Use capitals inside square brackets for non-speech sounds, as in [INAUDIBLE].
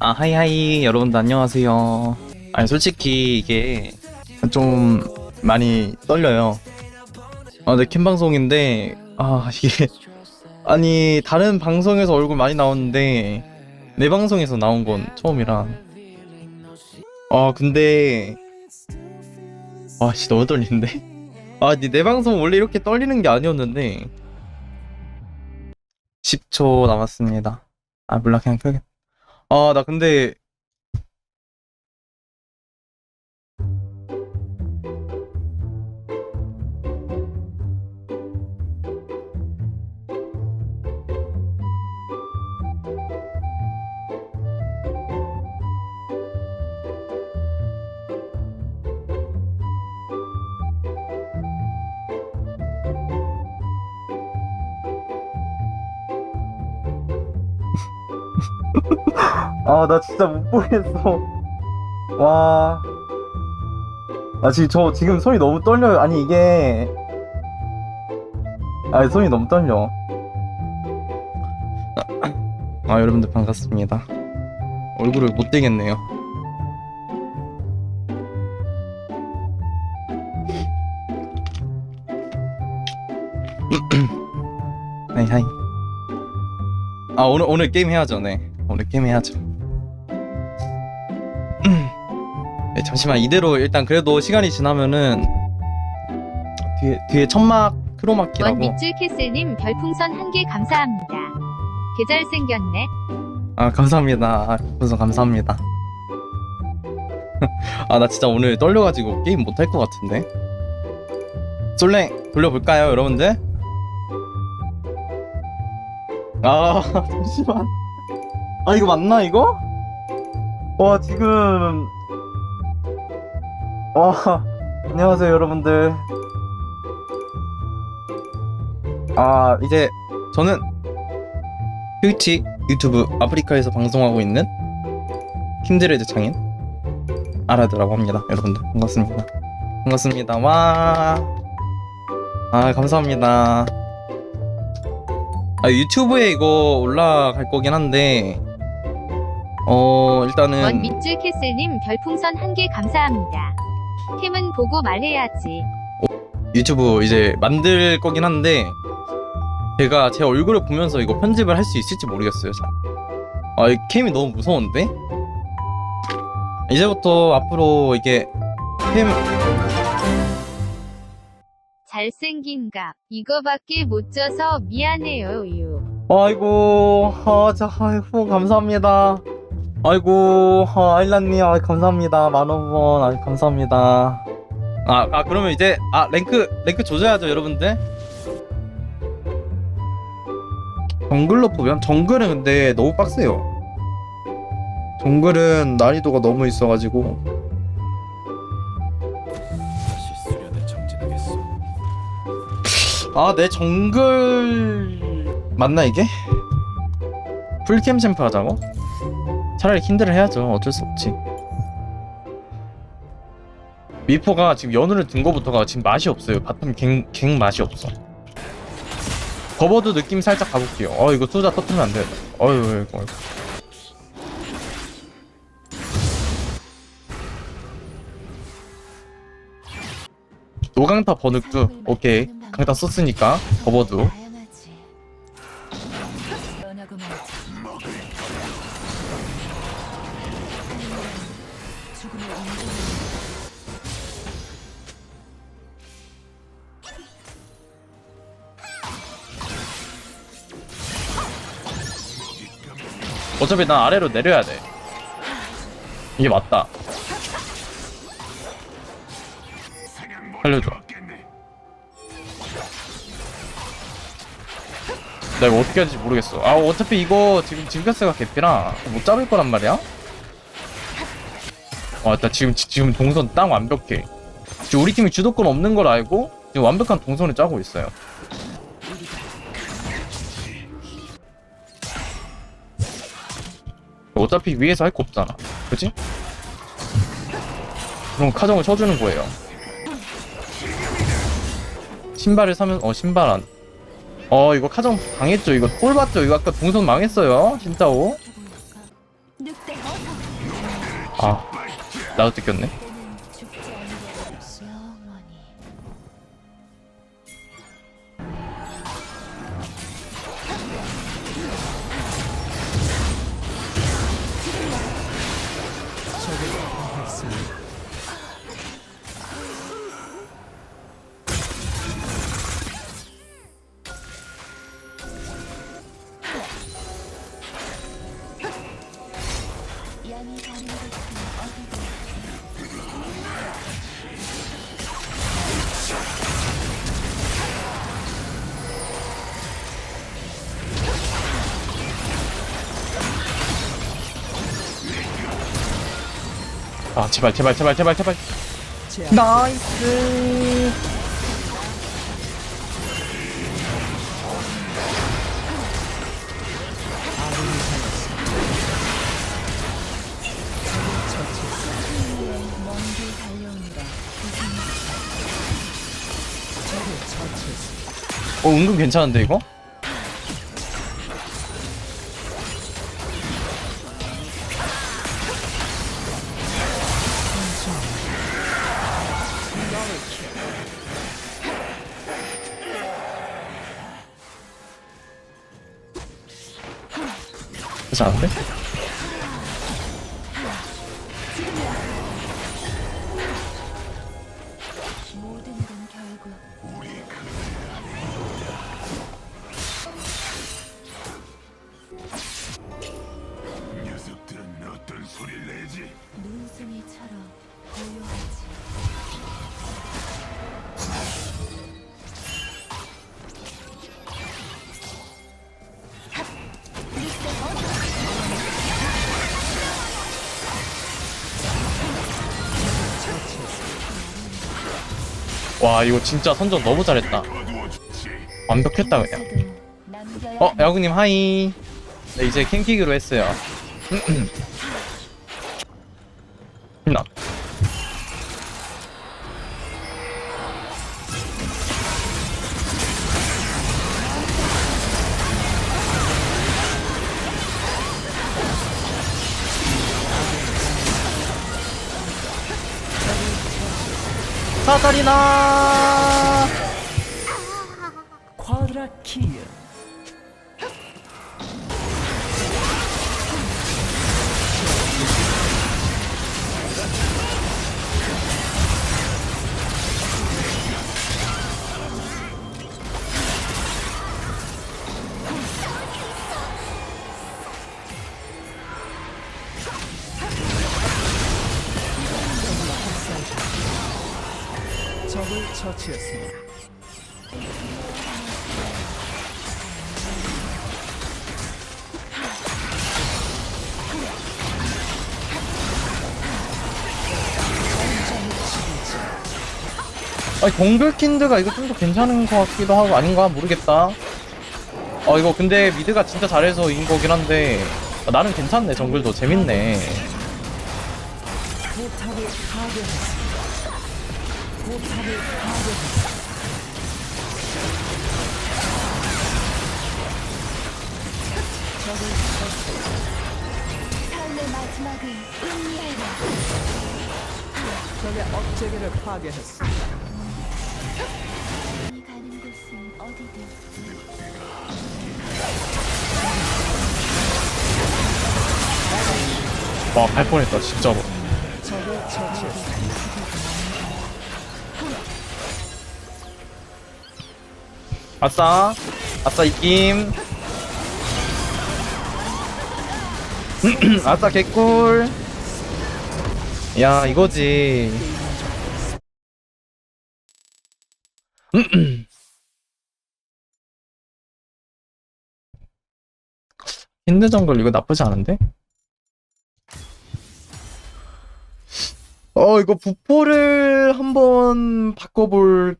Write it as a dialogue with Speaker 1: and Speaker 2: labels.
Speaker 1: 아 하이하이 여러분들 안녕하세요. 아니 솔직히 이게 좀 많이 떨려요. 아 네 캠방송인데 아 이게 [LAUGHS] 아니 다른 방송에서 얼굴 많이 나오는데 내 방송에서 나온 건 처음이라. 아 근데 아씨 너무 떨리는데? [LAUGHS] 아니 내 방송 원래 이렇게 떨리는 게 아니었는데. 10초 남았습니다 아 몰라. 그냥 끄겠다. 아, 나 근데 [LAUGHS] 아, 나 진짜 못 보겠어. 와. 아, 지금 저 지금 손이 너무 떨려요. 아니, 이게. 아, 손이 너무 떨려. 아, 여러분들 반갑습니다. 얼굴을 못 대겠네요. 아, 오늘 오늘 게임 해야죠. 네. 오늘 게임 해야죠. 네, 잠시만 이대로 일단 그래도 시간이 지나면은 뒤에 뒤에 천막 크로마키라고
Speaker 2: 원밑줄 캐슬님 별풍선 한 개 감사합니다. 개잘 생겼네.
Speaker 1: 아 감사합니다 우선 감사합니다 [LAUGHS] 아 나 진짜 오늘 떨려가지고 게임 못할 것 같은데 솔랭 돌려볼까요 여러분들 아 [LAUGHS] 잠시만. 아 이거 맞나 이거? 와 지금. 와 안녕하세요 여러분들. 아 이제 저는 트위치 유튜브 아프리카에서 방송하고 있는 킴드레드 창인 아라드라고 합니다 여러분들. 반갑습니다. 반갑습니다 와 아 감사합니다 아 유튜브에 이거 올라갈 거긴 한데 어 일단은
Speaker 2: 원밑줄 캐슬님 별풍선 한 개 감사합니다. 캠은 보고 말해야지.
Speaker 1: 유튜브 이제 만들 거긴 한데 제가 제 얼굴을 보면서 이거 편집을 할 수 있을지 모르겠어요. 잘. 아, 이 캠이 너무 무서운데? 이제부터 앞으로 이게 캠
Speaker 2: 잘생긴 갑. 이거밖에 못 져서 미안해요, 유.
Speaker 1: 아이고, 아, 자, 아이고, 감사합니다. 아이고, 아, 아일란님, 아, 감사합니다. 만원 원, 아, 감사합니다. 아, 아, 그러면 이제, 아, 랭크, 랭크 조져야죠, 여러분들. 정글로 보면, 정글은 근데 너무 빡세요. 정글은 난이도가 너무 있어가지고. 아, 내 정글 맞나 이게? 풀캠 챔프 하자고? 차라리 킨드를 해야죠. 어쩔 수 없지. 미포가 지금 연우를 든 거부터가 지금 맛이 없어요. 바텀 갱, 갱 맛이 없어. 버버도 느낌 살짝 가볼게요. 어 이거 쏘자 터뜨리면 안 돼. 어휴 이거. 이거. 노강타 버늑두 오케이 강타 썼으니까 버버도. 어차피 난 아래로 내려야 돼. 이게 맞다. 살려줘 나 이거 어떻게 할지 모르겠어. 아 어차피 이거 지금 징크스가 개피라. 못 잡을 거란 말이야? 와나 지금 지- 지금 동선 딱 완벽해. 지금 우리 팀이 주도권 없는 걸 알고 지금 완벽한 동선을 짜고 있어요. 어차피 위에서 할 거 없잖아. 그치? 그럼 카정을 쳐주는 거예요. 신발을 사면 어 신발 안. 어 이거 카정 당했죠. 이거 꼴 봤죠. 이거 아까 동선 망했어요. 진짜오 아 나도 뜯겼네 아 제발 제발 제발 제발 제발 나이스 어 은근 괜찮은데 이거? 괜찮은데?
Speaker 3: 모
Speaker 1: 와 이거 진짜 선전 너무 잘했다. 완벽했다 그냥. 어 야구님 하이. 네 이제 캠키기로 했어요. [CLEARS THROAT] 나 사다리나.
Speaker 4: 적을 처치했습니다.
Speaker 1: 아니 공글킨드가 이거 좀 더 괜찮은 것 같기도 하고 아닌가 모르겠다 어 이거 근데 미드가 진짜 잘해서 이긴 거긴 한데 아, 나는 괜찮네 정글도 재밌네
Speaker 4: 포탑을 파괴했습니다.
Speaker 3: 삶의 은밀해라
Speaker 4: 적의 파괴했습니다.
Speaker 3: 이 가는 곳은 어디든.
Speaker 1: 와갈 뻔했다 진짜로.
Speaker 4: 적을 처치했습
Speaker 1: 아싸. 아싸 이김 [CLEARS THROAT] 아싸 개꿀. 야 이거지. [CLEARS THROAT] 힌드 정글 이거 나쁘지 않은데? 어 이거 부포를 한번 바꿔볼